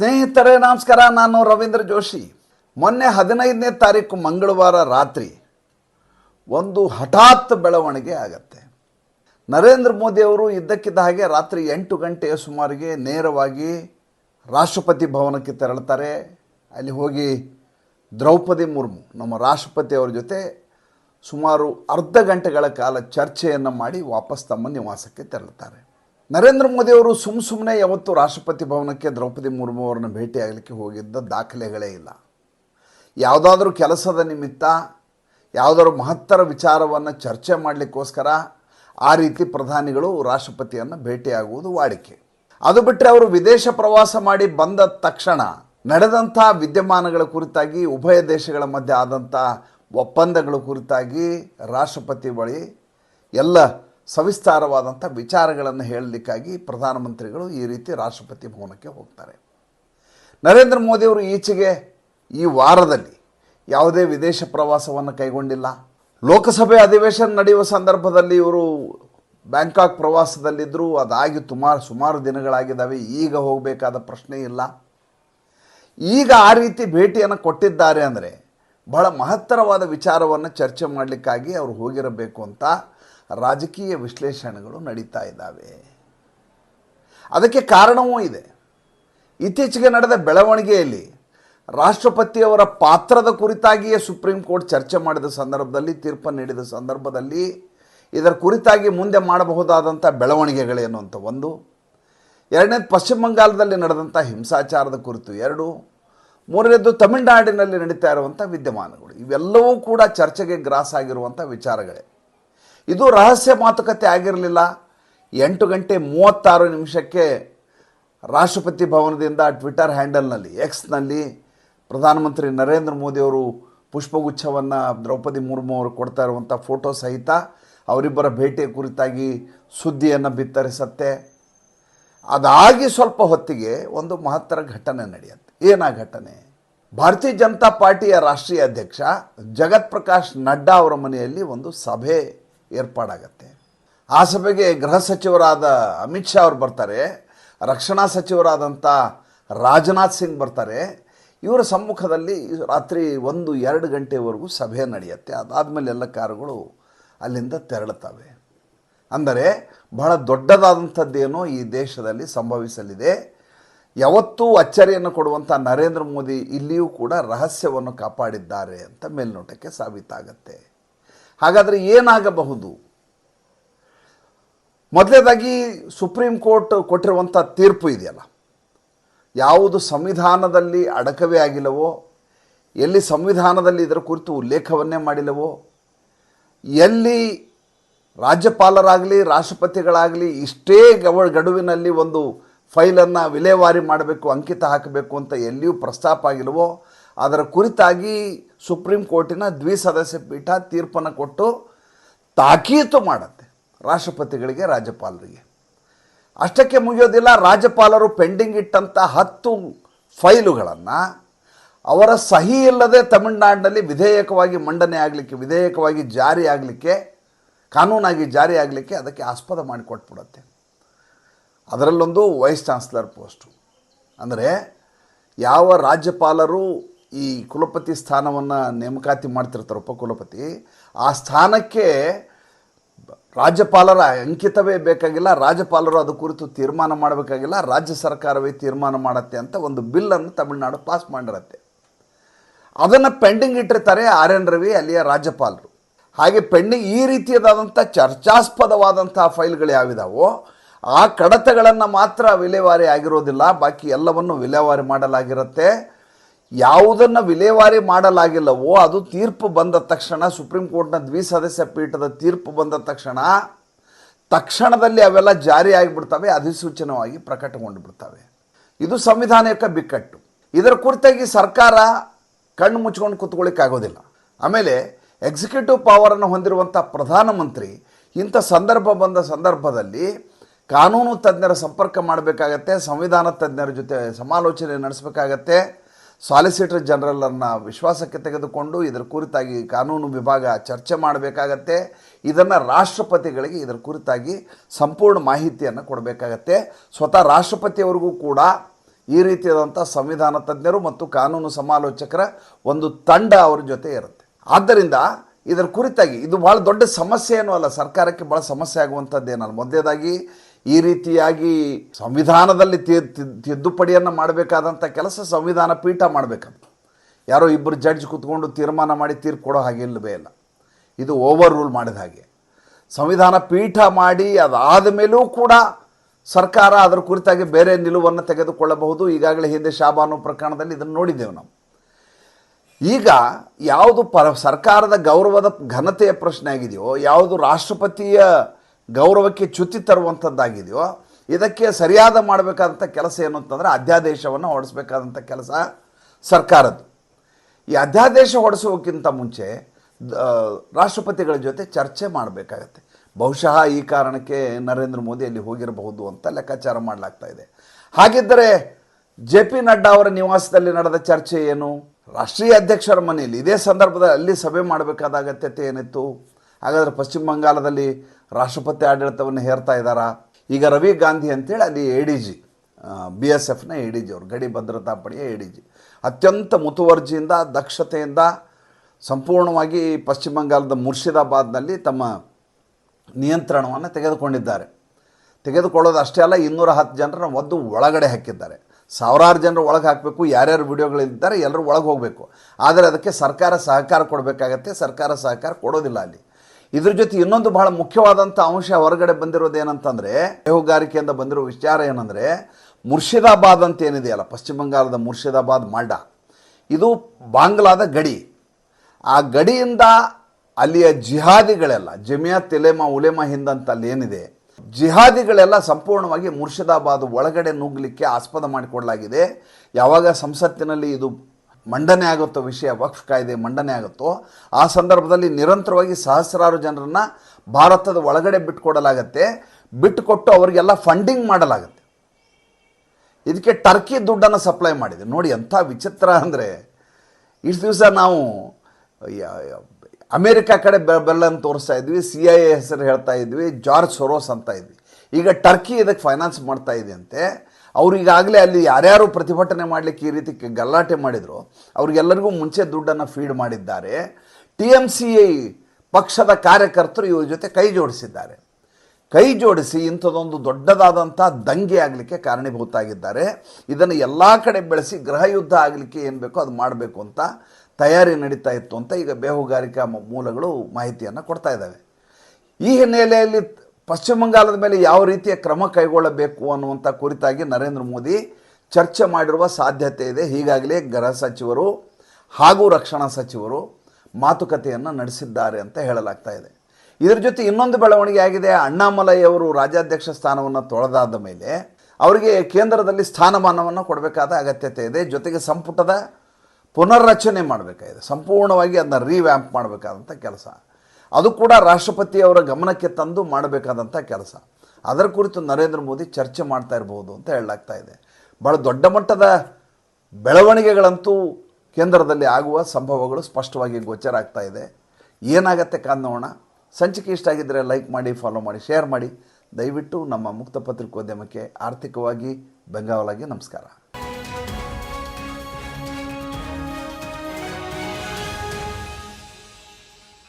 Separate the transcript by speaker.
Speaker 1: ಸ್ನೇಹಿತರೇ, ನಮಸ್ಕಾರ. ನಾನು ರವೀಂದ್ರ ಜೋಶಿ. ಮೊನ್ನೆ ಹದಿನೈದನೇ ತಾರೀಕು ಮಂಗಳವಾರ ರಾತ್ರಿ ಒಂದು ಹಠಾತ್ ಬೆಳವಣಿಗೆ ಆಗತ್ತೆ. ನರೇಂದ್ರ ಮೋದಿಯವರು ಇದ್ದಕ್ಕಿದ್ದ ಹಾಗೆ ರಾತ್ರಿ ಎಂಟು ಗಂಟೆಯ ಸುಮಾರಿಗೆ ನೇರವಾಗಿ ರಾಷ್ಟ್ರಪತಿ ಭವನಕ್ಕೆ ತೆರಳುತ್ತಾರೆ. ಅಲ್ಲಿ ಹೋಗಿ ದ್ರೌಪದಿ ಮುರ್ಮು, ನಮ್ಮ ರಾಷ್ಟ್ರಪತಿ ಅವರ ಜೊತೆ ಸುಮಾರು ಅರ್ಧ ಗಂಟೆಗಳ ಕಾಲ ಚರ್ಚೆಯನ್ನು ಮಾಡಿ ವಾಪಸ್ ತಮ್ಮ ನಿವಾಸಕ್ಕೆ ತೆರಳುತ್ತಾರೆ. ನರೇಂದ್ರ ಮೋದಿಯವರು ಸುಮ್ಮ ಸುಮ್ಮನೆ ಯಾವತ್ತು ರಾಷ್ಟ್ರಪತಿ ಭವನಕ್ಕೆ ದ್ರೌಪದಿ ಮುರ್ಮು ಅವರನ್ನ ಭೇಟಿಯಾಗಲಿಕ್ಕೆ ಹೋಗಿದ್ದ ದಾಖಲೆಗಳೇ ಇಲ್ಲ. ಯಾವುದಾದ್ರೂ ಕೆಲಸದ ನಿಮಿತ್ತ, ಯಾವುದಾದ್ರೂ ಮಹತ್ತರ ವಿಚಾರವನ್ನು ಚರ್ಚೆ ಮಾಡಲಿಕ್ಕೋಸ್ಕರ ಆ ರೀತಿ ಪ್ರಧಾನಿಗಳು ರಾಷ್ಟ್ರಪತಿಯನ್ನು ಭೇಟಿಯಾಗುವುದು ವಾಡಿಕೆ. ಅದು ಬಿಟ್ಟರೆ ಅವರು ವಿದೇಶ ಪ್ರವಾಸ ಮಾಡಿ ಬಂದ ತಕ್ಷಣ ನಡೆದಂಥ ವಿದ್ಯಮಾನಗಳ ಕುರಿತಾಗಿ, ಉಭಯ ದೇಶಗಳ ಮಧ್ಯೆ ಆದಂಥ ಒಪ್ಪಂದಗಳ ಕುರಿತಾಗಿ ರಾಷ್ಟ್ರಪತಿ ಬಳಿ ಎಲ್ಲ ಸವಿಸ್ತಾರವಾದಂಥ ವಿಚಾರಗಳನ್ನು ಹೇಳಲಿಕ್ಕಾಗಿ ಪ್ರಧಾನಮಂತ್ರಿಗಳು ಈ ರೀತಿ ರಾಷ್ಟ್ರಪತಿ ಭವನಕ್ಕೆ ಹೋಗ್ತಾರೆ. ನರೇಂದ್ರ ಮೋದಿಯವರು ಈಚೆಗೆ ಈ ವಾರದಲ್ಲಿ ಯಾವುದೇ ವಿದೇಶ ಪ್ರವಾಸವನ್ನು ಕೈಗೊಂಡಿಲ್ಲ. ಲೋಕಸಭೆ ಅಧಿವೇಶನ ನಡೆಯುವ ಸಂದರ್ಭದಲ್ಲಿ ಇವರು ಬ್ಯಾಂಕಾಕ್ ಪ್ರವಾಸದಲ್ಲಿದ್ದರು ಅದಾಗಿ ತುಮಾರು ಸುಮಾರು ದಿನಗಳಾಗಿದ್ದಾವೆ. ಈಗ ಹೋಗಬೇಕಾದ ಪ್ರಶ್ನೆ ಇಲ್ಲ. ಈಗ ಆ ರೀತಿ ಭೇಟಿಯನ್ನು ಕೊಟ್ಟಿದ್ದಾರೆ ಅಂದರೆ ಬಹಳ ಮಹತ್ತರವಾದ ವಿಚಾರವನ್ನು ಚರ್ಚೆ ಮಾಡಲಿಕ್ಕಾಗಿ ಅವರು ಹೋಗಿರಬೇಕು ಅಂತ ರಾಜಕೀಯ ವಿಶ್ಲೇಷಣೆಗಳು ನಡೀತಾ ಇದ್ದಾವೆ. ಅದಕ್ಕೆ ಕಾರಣವೂ ಇದೆ. ಇತ್ತೀಚೆಗೆ ನಡೆದ ಬೆಳವಣಿಗೆಯಲ್ಲಿ ರಾಷ್ಟ್ರಪತಿಯವರ ಪಾತ್ರದ ಕುರಿತಾಗಿಯೇ ಸುಪ್ರೀಂ ಕೋರ್ಟ್ ಚರ್ಚೆ ಮಾಡಿದ ಸಂದರ್ಭದಲ್ಲಿ, ತೀರ್ಪನ್ನು ನೀಡಿದ ಸಂದರ್ಭದಲ್ಲಿ ಇದರ ಕುರಿತಾಗಿ ಮುಂದೆ ಮಾಡಬಹುದಾದಂಥ ಬೆಳವಣಿಗೆಗಳೇನು ಅಂತ ಒಂದು. ಎರಡನೇದು, ಪಶ್ಚಿಮ ಬಂಗಾಲದಲ್ಲಿ ನಡೆದಂಥ ಹಿಂಸಾಚಾರದ ಕುರಿತು ಎರಡು. ಮೂರನೇದು, ತಮಿಳುನಾಡಿನಲ್ಲಿ ನಡೀತಾ ಇರುವಂಥ ವಿದ್ಯಮಾನಗಳು. ಇವೆಲ್ಲವೂ ಕೂಡ ಚರ್ಚೆಗೆ ಗ್ರಾಸ್ ಆಗಿರುವಂಥ ವಿಚಾರಗಳೇ. ಇದು ರಹಸ್ಯ ಮಾತುಕತೆ ಆಗಿರಲಿಲ್ಲ. ಎಂಟು ಗಂಟೆ ಮೂವತ್ತಾರು ನಿಮಿಷಕ್ಕೆ ರಾಷ್ಟ್ರಪತಿ ಭವನದಿಂದ ಟ್ವಿಟರ್ ಹ್ಯಾಂಡಲ್ನಲ್ಲಿ, ಎಕ್ಸ್ನಲ್ಲಿ ಪ್ರಧಾನಮಂತ್ರಿ ನರೇಂದ್ರ ಮೋದಿಯವರು ಪುಷ್ಪಗುಚ್ಛವನ್ನು ದ್ರೌಪದಿ ಮುರ್ಮು ಅವರು ಕೊಡ್ತಾ ಇರುವಂಥ ಫೋಟೋ ಸಹಿತ ಅವರಿಬ್ಬರ ಭೇಟಿಯ ಕುರಿತಾಗಿ ಸುದ್ದಿಯನ್ನು ಬಿತ್ತರಿಸತ್ತೆ. ಅದಾಗಿ ಸ್ವಲ್ಪ ಹೊತ್ತಿಗೆ ಒಂದು ಮಹತ್ತರ ಘಟನೆ ನಡೆಯುತ್ತೆ. ಏನಾ ಘಟನೆ? ಭಾರತೀಯ ಜನತಾ ಪಾರ್ಟಿಯ ರಾಷ್ಟ್ರೀಯ ಅಧ್ಯಕ್ಷ ಜಗತ್ ಪ್ರಕಾಶ್ ನಡ್ಡಾ ಅವರ ಮನೆಯಲ್ಲಿ ಒಂದು ಸಭೆ ಏರ್ಪಾಡಾಗತ್ತೆ. ಆ ಸಭೆಗೆ ಗೃಹ ಸಚಿವರಾದ ಅಮಿತ್ ಶಾ ಅವರು ಬರ್ತಾರೆ, ರಕ್ಷಣಾ ಸಚಿವರಾದಂಥ ರಾಜನಾಥ್ ಸಿಂಗ್ ಬರ್ತಾರೆ. ಇವರ ಸಮ್ಮುಖದಲ್ಲಿ ರಾತ್ರಿ ಒಂದು, ಎರಡು ಗಂಟೆವರೆಗೂ ಸಭೆ ನಡೆಯುತ್ತೆ. ಅದಾದಮೇಲೆ ಎಲ್ಲ ಕಾರುಗಳು ಅಲ್ಲಿಂದ ತೆರಳುತ್ತವೆ. ಅಂದರೆ ಬಹಳ ದೊಡ್ಡದಾದಂಥದ್ದೇನೋ ಈ ದೇಶದಲ್ಲಿ ಸಂಭವಿಸಲಿದೆ. ಯಾವತ್ತೂ ಅಚ್ಚರಿಯನ್ನು ಕೊಡುವಂಥ ನರೇಂದ್ರ ಮೋದಿ ಇಲ್ಲಿಯೂ ಕೂಡ ರಹಸ್ಯವನ್ನು ಕಾಪಾಡಿದ್ದಾರೆ ಅಂತ ಮೇಲ್ನೋಟಕ್ಕೆ ಸಾಬೀತಾಗತ್ತೆ. ಹಾಗಾದರೆ ಏನಾಗಬಹುದು? ಮೊದಲನೇದಾಗಿ ಸುಪ್ರೀಂ ಕೋರ್ಟ್ ಕೊಟ್ಟಿರುವಂಥ ತೀರ್ಪು ಇದೆಯಲ್ಲ. ಯಾವುದು ಸಂವಿಧಾನದಲ್ಲಿ ಅಡಕವೇ ಆಗಿಲ್ಲವೋ, ಎಲ್ಲಿ ಸಂವಿಧಾನದಲ್ಲಿ ಇದರ ಕುರಿತು ಉಲ್ಲೇಖವನ್ನೇ ಮಾಡಿಲ್ಲವೋ, ಎಲ್ಲಿ ರಾಜ್ಯಪಾಲರಾಗಲಿ, ರಾಷ್ಟ್ರಪತಿಗಳಾಗಲಿ ಇಷ್ಟೇ ಗವ, ಗಡುವಿನಲ್ಲಿ ಒಂದು ಫೈಲನ್ನು ವಿಲೇವಾರಿ ಮಾಡಬೇಕು, ಅಂಕಿತ ಹಾಕಬೇಕು ಅಂತ ಎಲ್ಲಿಯೂ ಪ್ರಸ್ತಾಪ ಆಗಿಲ್ವೋ ಅದರ ಕುರಿತಾಗಿ ಸುಪ್ರೀಂ ಕೋರ್ಟಿನ ದ್ವಿಸದಸ್ಯ ಪೀಠ ತೀರ್ಪನ್ನು ಕೊಟ್ಟು ತಾಕೀತು ಮಾಡುತ್ತೆ ರಾಷ್ಟ್ರಪತಿಗಳಿಗೆ, ರಾಜ್ಯಪಾಲರಿಗೆ. ಅಷ್ಟಕ್ಕೆ ಮುಗಿಯೋದಿಲ್ಲ, ರಾಜ್ಯಪಾಲರು ಪೆಂಡಿಂಗ್ ಇಟ್ಟಂಥ ಹತ್ತು ಫೈಲುಗಳನ್ನು ಅವರ ಸಹಿ ಇಲ್ಲದೆ ತಮಿಳುನಾಡಿನಲ್ಲಿ ವಿಧೇಯಕವಾಗಿ ಮಂಡನೆ ಆಗಲಿಕ್ಕೆ, ವಿಧೇಯಕವಾಗಿ ಜಾರಿ ಆಗಲಿಕ್ಕೆ, ಕಾನೂನಾಗಿ ಜಾರಿ ಆಗಲಿಕ್ಕೆ ಅದಕ್ಕೆ ಆಸ್ಪದ ಮಾಡಿಕೊಟ್ಬಿಡುತ್ತೆ. ಅದರಲ್ಲೊಂದು ವೈಸ್ ಚಾನ್ಸ್ಲರ್ ಪೋಸ್ಟು. ಅಂದರೆ ಯಾವ ರಾಜ್ಯಪಾಲರು ಈ ಕುಲಪತಿ ಸ್ಥಾನವನ್ನು ನೇಮಕಾತಿ ಮಾಡ್ತಿರ್ತಾರೆ ಉಪಕುಲಪತಿ. ಆ ಸ್ಥಾನಕ್ಕೆ ರಾಜ್ಯಪಾಲರ ಅಂಕಿತವೇ ಬೇಕಾಗಿಲ್ಲ, ರಾಜ್ಯಪಾಲರು ಅದು ಕುರಿತು ತೀರ್ಮಾನ ಮಾಡಬೇಕಾಗಿಲ್ಲ, ರಾಜ್ಯ ಸರ್ಕಾರವೇ ತೀರ್ಮಾನ ಮಾಡುತ್ತೆ ಅಂತ ಒಂದು ಬಿಲ್ಲನ್ನು ತಮಿಳುನಾಡು ಪಾಸ್ ಮಾಡಿರುತ್ತೆ. ಅದನ್ನು ಪೆಂಡಿಂಗ್ ಇಟ್ಟಿರ್ತಾರೆ ಆರ್ ಎನ್ ರವಿ, ಅಲ್ಲಿಯ ರಾಜ್ಯಪಾಲರು. ಹಾಗೆ ಪೆಂಡಿಂಗ್ ಈ ರೀತಿಯದಾದಂಥ ಚರ್ಚಾಸ್ಪದವಾದಂಥ ಫೈಲ್ಗಳು ಯಾವಿದಾವೋ, ಆ ಕಡತಗಳನ್ನು ಮಾತ್ರ ವಿಲೇವಾರಿ ಆಗಿರೋದಿಲ್ಲ, ಬಾಕಿ ಎಲ್ಲವನ್ನು ವಿಲೇವಾರಿ ಮಾಡಲಾಗಿರುತ್ತೆ. ಯಾವುದನ್ನು ವಿಲೇವಾರಿ ಮಾಡಲಾಗಿಲ್ಲವೋ ಅದು ತೀರ್ಪು ಬಂದ ತಕ್ಷಣ ಸುಪ್ರೀಂ ಕೋರ್ಟ್ನ ದ್ವಿಸದಸ್ಯ ಪೀಠದ ತೀರ್ಪು ಬಂದ ತಕ್ಷಣ ತಕ್ಷಣದಲ್ಲಿ ಅವೆಲ್ಲ ಜಾರಿ ಆಗಿಬಿಡ್ತವೆ, ಅಧಿಸೂಚನವಾಗಿ ಪ್ರಕಟಗೊಂಡು ಬಿಡ್ತವೆ ಇದು ಸಂವಿಧಾನಿಕ ಬಿಕ್ಕಟ್ಟು. ಇದರ ಕುರಿತಾಗಿ ಸರ್ಕಾರ ಕಣ್ಣು ಮುಚ್ಕೊಂಡು ಕೂತ್ಕೊಳ್ಳಿಕ್ಕಾಗೋದಿಲ್ಲ. ಆಮೇಲೆ ಎಕ್ಸಿಕ್ಯೂಟಿವ್ ಪವರನ್ನು ಹೊಂದಿರುವಂಥ ಪ್ರಧಾನಮಂತ್ರಿ, ಇಂಥ ಸಂದರ್ಭ ಬಂದ ಸಂದರ್ಭದಲ್ಲಿ ಕಾನೂನು ತಜ್ಞರ ಸಂಪರ್ಕ ಮಾಡಬೇಕಾಗತ್ತೆ, ಸಂವಿಧಾನ ತಜ್ಞರ ಜೊತೆ ಸಮಾಲೋಚನೆ ನಡೆಸಬೇಕಾಗತ್ತೆ ಸಾಲಿಸಿಟರ್ ಜನರಲನ್ನು ವಿಶ್ವಾಸಕ್ಕೆ ತೆಗೆದುಕೊಂಡು ಇದರ ಕುರಿತಾಗಿ ಕಾನೂನು ವಿಭಾಗ ಚರ್ಚೆ ಮಾಡಬೇಕಾಗತ್ತೆ. ಇದನ್ನು ರಾಷ್ಟ್ರಪತಿಗಳಿಗೆ ಇದರ ಕುರಿತಾಗಿ ಸಂಪೂರ್ಣ ಮಾಹಿತಿಯನ್ನು ಕೊಡಬೇಕಾಗತ್ತೆ. ಸ್ವತಃ ರಾಷ್ಟ್ರಪತಿಯವರಿಗೂ ಕೂಡ ಈ ರೀತಿಯಾದಂಥ ಸಂವಿಧಾನ ತಜ್ಞರು ಮತ್ತು ಕಾನೂನು ಸಮಾಲೋಚಕರ ಒಂದು ತಂಡ ಅವ್ರ ಜೊತೆ ಇರುತ್ತೆ. ಆದ್ದರಿಂದ ಇದರ ಕುರಿತಾಗಿ ಇದು ಭಾಳ ದೊಡ್ಡ ಸಮಸ್ಯೆ ಏನೂ ಅಲ್ಲ. ಸರ್ಕಾರಕ್ಕೆ ಭಾಳ ಸಮಸ್ಯೆ ಆಗುವಂಥದ್ದೇನಲ್ಲ ಮೊದಲೇದಾಗಿ ಈ ರೀತಿಯಾಗಿ ಸಂವಿಧಾನದಲ್ಲಿ ತಿದ್ದುಪಡಿಯನ್ನು ಮಾಡಬೇಕಾದಂಥ ಕೆಲಸ ಸಂವಿಧಾನ ಪೀಠ ಮಾಡಬೇಕಂತ. ಯಾರೋ ಇಬ್ಬರು ಜಡ್ಜ್ ಕೂತ್ಕೊಂಡು ತೀರ್ಮಾನ ಮಾಡಿ ತೀರ್ಪು ಕೊಡೋ ಹಾಗೆ ಇಲ್ಲವೇ ಇಲ್ಲ. ಇದು ಓವರ್ ರೂಲ್ ಮಾಡಿದ ಹಾಗೆ. ಸಂವಿಧಾನ ಪೀಠ ಮಾಡಿ ಅದಾದ ಮೇಲೂ ಕೂಡ ಸರ್ಕಾರ ಅದರ ಕುರಿತಾಗಿ ಬೇರೆ ನಿಲುವನ್ನು ತೆಗೆದುಕೊಳ್ಳಬಹುದು. ಈಗಾಗಲೇ ಹಿಂದೆ ಶಾಬಾನು ಪ್ರಕರಣದಲ್ಲಿ ಇದನ್ನು ನೋಡಿದ್ದೇವೆ ನಾವು. ಈಗ ಯಾವುದು ಪರ, ಸರ್ಕಾರದ ಗೌರವದ ಘನತೆಯ ಪ್ರಶ್ನೆ ಆಗಿದೆಯೋ, ಯಾವುದು ರಾಷ್ಟ್ರಪತಿಯ ಗೌರವಕ್ಕೆ ಚ್ಯುತಿ ತರುವಂಥದ್ದಾಗಿದೆಯೋ, ಇದಕ್ಕೆ ಸರಿಯಾದ ಮಾಡಬೇಕಾದಂಥ ಕೆಲಸ ಏನು ಅಂತಂದರೆ ಅಧ್ಯಾದೇಶವನ್ನು ಹೊರಡಿಸ್ಬೇಕಾದಂಥ ಕೆಲಸ ಸರ್ಕಾರದ್ದು. ಈ ಅಧ್ಯಾದೇಶ ಹೊರಡಿಸೋಕ್ಕಿಂತ ಮುಂಚೆ ರಾಷ್ಟ್ರಪತಿಗಳ ಜೊತೆ ಚರ್ಚೆ ಮಾಡಬೇಕಾಗತ್ತೆ. ಬಹುಶಃ ಈ ಕಾರಣಕ್ಕೆ ನರೇಂದ್ರ ಮೋದಿ ಅಲ್ಲಿ ಹೋಗಿರಬಹುದು ಅಂತ ಲೆಕ್ಕಾಚಾರ ಮಾಡಲಾಗ್ತಾ ಇದೆ. ಹಾಗಿದ್ದರೆ ಜೆ ಪಿ ನಡ್ಡಾ ಅವರ ನಿವಾಸದಲ್ಲಿ ನಡೆದ ಚರ್ಚೆ ಏನು? ರಾಷ್ಟ್ರೀಯ ಅಧ್ಯಕ್ಷರ ಮನೆಯಲ್ಲಿ ಇದೇ ಸಂದರ್ಭದಲ್ಲಿ ಅಲ್ಲಿ ಸಭೆ ಮಾಡಬೇಕಾದ ಅಗತ್ಯತೆ ಏನಿತ್ತು? ಹಾಗಾದರೆ ಪಶ್ಚಿಮ ಬಂಗಾಳದಲ್ಲಿ ರಾಷ್ಟ್ರಪತಿ ಆಡಳಿತವನ್ನು ಹೇರ್ತಾ ಇದ್ದಾರಾ? ಈಗ ರವಿ ಗಾಂಧಿ ಅಂತೇಳಿ ಅಲ್ಲಿ A D G B S ಎಫ್ನ A D G ಅವರು, ಗಡಿ ಭದ್ರತಾ ಪಡೆಯ ಎ ಡಿ ಜಿ ಅತ್ಯಂತ ಮುತುವರ್ಜಿಯಿಂದ, ದಕ್ಷತೆಯಿಂದ, ಸಂಪೂರ್ಣವಾಗಿ ಪಶ್ಚಿಮ ಬಂಗಾಳದ ಮುರ್ಷಿದಾಬಾದ್ನಲ್ಲಿ ತಮ್ಮ ನಿಯಂತ್ರಣವನ್ನು ತೆಗೆದುಕೊಂಡಿದ್ದಾರೆ. ತೆಗೆದುಕೊಳ್ಳೋದು ಅಷ್ಟೇ ಅಲ್ಲ, ಇನ್ನೂರ ಹತ್ತು ಜನರನ್ನ ಒದ್ದು ಒಳಗಡೆ ಹಾಕಿದ್ದಾರೆ. ಸಾವಿರಾರು ಜನರು ಒಳಗೆ ಹಾಕಬೇಕು, ಯಾರ್ಯಾರು ವಿಡಿಯೋಗಳಿದ್ದಾರೆ ಎಲ್ಲರೂ ಒಳಗೆ ಹೋಗಬೇಕು. ಆದರೆ ಅದಕ್ಕೆ ಸರ್ಕಾರ ಸಹಕಾರ ಕೊಡಬೇಕಾಗತ್ತೆ, ಸರ್ಕಾರ ಸಹಕಾರ ಕೊಡೋದಿಲ್ಲ ಅಲ್ಲಿ. ಇದ್ರ ಜೊತೆ ಇನ್ನೊಂದು ಬಹಳ ಮುಖ್ಯವಾದಂಥ ಅಂಶ ಹೊರಗಡೆ ಬಂದಿರೋದು ಏನಂತಂದರೆ, ಬೇಹುಗಾರಿಕೆಯಿಂದ ಬಂದಿರೋ ವಿಚಾರ ಏನಂದರೆ, ಮುರ್ಷಿದಾಬಾದ್ ಅಂತ ಏನಿದೆಯಲ್ಲ, ಪಶ್ಚಿಮ ಬಂಗಾಳದ ಮುರ್ಷಿದಾಬಾದ್ ಮಾಲ್ಡಾ. ಇದು ಬಾಂಗ್ಲಾದ ಗಡಿ. ಆ ಗಡಿಯಿಂದ ಅಲ್ಲಿಯ ಜಿಹಾದಿಗಳೆಲ್ಲ, ಜಮಿಯಾ ತೆಲೆಮಾ ಉಲೆಮಾ ಹಿಂದಂತ ಅಲ್ಲಿ ಏನಿದೆ, ಜಿಹಾದಿಗಳೆಲ್ಲ ಸಂಪೂರ್ಣವಾಗಿ ಮುರ್ಷಿದಾಬಾದ್ ಒಳಗಡೆ ನುಗ್ಗಲಿಕ್ಕೆ ಆಸ್ಪದ ಮಾಡಿಕೊಡಲಾಗಿದೆ. ಯಾವಾಗ ಸಂಸತ್ತಿನಲ್ಲಿ ಇದು ಮಂಡನೆ ಆಗುತ್ತೋ ವಿಷಯ ವಕ್ಫ್ ಕಾಯ್ದೆ ಮಂಡನೆ ಆಗುತ್ತೋ, ಆ ಸಂದರ್ಭದಲ್ಲಿ ನಿರಂತರವಾಗಿ ಸಹಸ್ರಾರು ಜನರನ್ನ ಭಾರತದ ಒಳಗಡೆ ಬಿಟ್ಟುಕೊಡಲಾಗತ್ತೆ ಬಿಟ್ಟುಕೊಟ್ಟು ಅವರಿಗೆಲ್ಲ ಫಂಡಿಂಗ್ ಮಾಡಲಾಗತ್ತೆ. ಇದಕ್ಕೆ ಟರ್ಕಿ ದುಡ್ಡನ್ನು ಸಪ್ಲೈ ಮಾಡಿದೆ. ನೋಡಿ, ಎಂಥ ವಿಚಿತ್ರ ಅಂದರೆ, ಇಷ್ಟು ದಿವಸ ನಾವು ಅಮೇರಿಕಾ ಕಡೆ ಬೆಲ್ಲನ್ನು ತೋರಿಸ್ತಾ ಇದ್ವಿ ಸಿ ಐ ಎ ಹೆಸರು ಹೇಳ್ತಾ ಇದ್ವಿ, ಜಾರ್ಜ್ ಸೊರೋಸ್ ಅಂತ ಇದ್ವಿ. ಈಗ ಟರ್ಕಿ ಇದಕ್ಕೆ ಫೈನಾನ್ಸ್ ಮಾಡ್ತಾ ಇದೆ ಅಂತೆ ಅವ್ರು ಈಗಾಗಲೇ ಅಲ್ಲಿ ಯಾರ್ಯಾರು ಪ್ರತಿಭಟನೆ ಮಾಡಲಿಕ್ಕೆ ಈ ರೀತಿ ಗಲ್ಲಾಟೆ ಮಾಡಿದ್ರು, ಅವ್ರಿಗೆಲ್ಲರಿಗೂ ಮುಂಚೆ ದುಡ್ಡನ್ನು ಫೀಡ್ ಮಾಡಿದ್ದಾರೆ. ಟಿ ಎಂ ಸಿ ಐ ಪಕ್ಷದ ಕಾರ್ಯಕರ್ತರು ಇವ್ರ ಜೊತೆ ಕೈ ಜೋಡಿಸಿದ್ದಾರೆ. ಕೈ ಜೋಡಿಸಿ ಇಂಥದ್ದೊಂದು ದೊಡ್ಡದಾದಂಥ ದಂಗೆ ಆಗಲಿಕ್ಕೆ ಕಾರಣೀಭೂತ ಆಗಿದ್ದಾರೆ ಇದನ್ನು ಎಲ್ಲ ಕಡೆ ಬೆಳೆಸಿ ಗೃಹ ಯುದ್ಧ ಆಗಲಿಕ್ಕೆ ಏನು ಬೇಕೋ ಅದು ಮಾಡಬೇಕು ಅಂತ ತಯಾರಿ ನಡೀತಾ ಇತ್ತು ಅಂತ ಈಗ ಬೇಹುಗಾರಿಕಾ ಮೂಲಗಳು ಮಾಹಿತಿಯನ್ನು ಕೊಡ್ತಾ ಇದ್ದಾವೆ. ಈ ಹಿನ್ನೆಲೆಯಲ್ಲಿ ಪಶ್ಚಿಮ ಬಂಗಾಲದ ಮೇಲೆ ಯಾವ ರೀತಿಯ ಕ್ರಮ ಕೈಗೊಳ್ಳಬೇಕು ಅನ್ನುವಂಥ ಕುರಿತಾಗಿ ನರೇಂದ್ರ ಮೋದಿ ಚರ್ಚೆ ಮಾಡಿರುವ ಸಾಧ್ಯತೆ ಇದೆ. ಹೀಗಾಗಲೇ ಗೃಹ ಸಚಿವರು ಹಾಗೂ ರಕ್ಷಣಾ ಸಚಿವರು ಮಾತುಕತೆಯನ್ನು ನಡೆಸಿದ್ದಾರೆ ಅಂತ ಹೇಳಲಾಗ್ತಾ ಇದೆ. ಇದರ ಜೊತೆ ಇನ್ನೊಂದು ಬೆಳವಣಿಗೆ ಆಗಿದೆ. ಅಣ್ಣಾಮಲೈ ಅವರು ರಾಜ್ಯಾಧ್ಯಕ್ಷ ಸ್ಥಾನವನ್ನು ತೊಳೆದಾದ ಮೇಲೆ ಅವರಿಗೆ ಕೇಂದ್ರದಲ್ಲಿ ಸ್ಥಾನಮಾನವನ್ನು ಕೊಡಬೇಕಾದ ಅಗತ್ಯತೆ ಇದೆ. ಜೊತೆಗೆ ಸಂಪುಟದ ಪುನರ್ರಚನೆ ಮಾಡಬೇಕಾಗಿದೆ. ಸಂಪೂರ್ಣವಾಗಿ ಅದನ್ನ ರೀವ್ಯಾಂಪ್ ಮಾಡಬೇಕಾದಂಥ ಕೆಲಸ. ಅದು ಕೂಡ ರಾಷ್ಟ್ರಪತಿಯವರ ಗಮನಕ್ಕೆ ತಂದು ಮಾಡಬೇಕಾದಂಥ ಕೆಲಸ. ಅದರ ಕುರಿತು ನರೇಂದ್ರ ಮೋದಿ ಚರ್ಚೆ ಮಾಡ್ತಾ ಇರಬಹುದು ಅಂತ ಹೇಳಲಾಗ್ತಾ ಇದೆ. ಭಾಳ ದೊಡ್ಡ ಮಟ್ಟದ ಬೆಳವಣಿಗೆಗಳಂತೂ ಕೇಂದ್ರದಲ್ಲಿ ಆಗುವ ಸಂಭವಗಳು ಸ್ಪಷ್ಟವಾಗಿ ಗೋಚರ ಆಗ್ತಾ ಇದೆ. ಏನಾಗತ್ತೆ ಕಾದ್ ನೋಡೋಣ ಸಂಚಿಕೆ ಇಷ್ಟ ಆಗಿದ್ದರೆ ಲೈಕ್ ಮಾಡಿ, ಫಾಲೋ ಮಾಡಿ, ಶೇರ್ ಮಾಡಿ. ದಯವಿಟ್ಟು ನಮ್ಮ ಮುಕ್ತ ಪತ್ರಿಕೋದ್ಯಮಕ್ಕೆ ಆರ್ಥಿಕವಾಗಿ ಬೆಂಗಾವಲಾಗಿ ನಮಸ್ಕಾರ.